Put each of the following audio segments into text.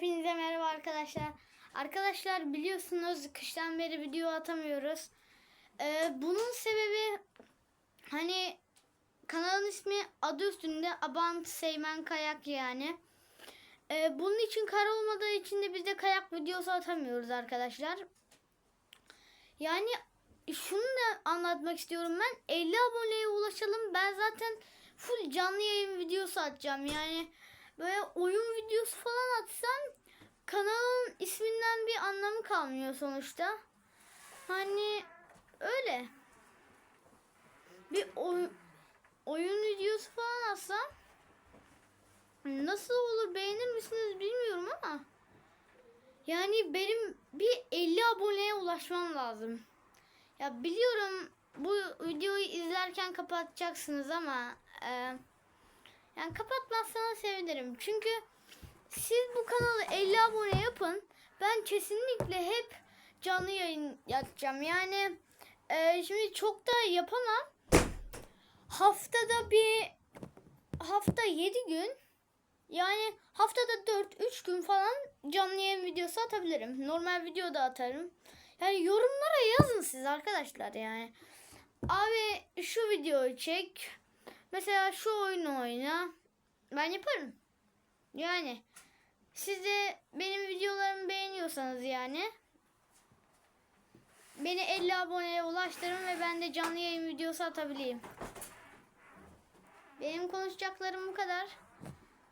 Hepinize merhaba arkadaşlar. Arkadaşlar biliyorsunuz kıştan beri video atamıyoruz. Ee, bunun sebebi hani kanalın ismi adı üstünde Abant Seymen Kayak yani. Ee, bunun için kar olmadığı için de biz de kayak videosu atamıyoruz arkadaşlar. Yani şunu da anlatmak istiyorum ben. 50 aboneye ulaşalım. Ben zaten full canlı yayın videosu atacağım. Yani böyle oyun videosu falan atsam kalmıyor sonuçta. Hani öyle. Bir oy- oyun videosu falan atsam nasıl olur beğenir misiniz bilmiyorum ama yani benim bir 50 aboneye ulaşmam lazım. Ya biliyorum bu videoyu izlerken kapatacaksınız ama e, yani kapatmazsanız sevinirim. Çünkü siz bu kanalı 50 abone yapın. Ben kesinlikle hep canlı yayın yapacağım. Yani e, şimdi çok da yapamam. Haftada bir hafta 7 gün yani haftada 4 3 gün falan canlı yayın videosu atabilirim. Normal video da atarım. Yani yorumlara yazın siz arkadaşlar yani. Abi şu videoyu çek. Mesela şu oyunu oyna. Ben yaparım. Yani siz de benim beğeniyorsanız yani beni 50 aboneye ulaştırın ve ben de canlı yayın videosu atabileyim. Benim konuşacaklarım bu kadar.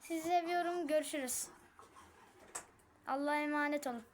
Sizi seviyorum. Görüşürüz. Allah'a emanet olun.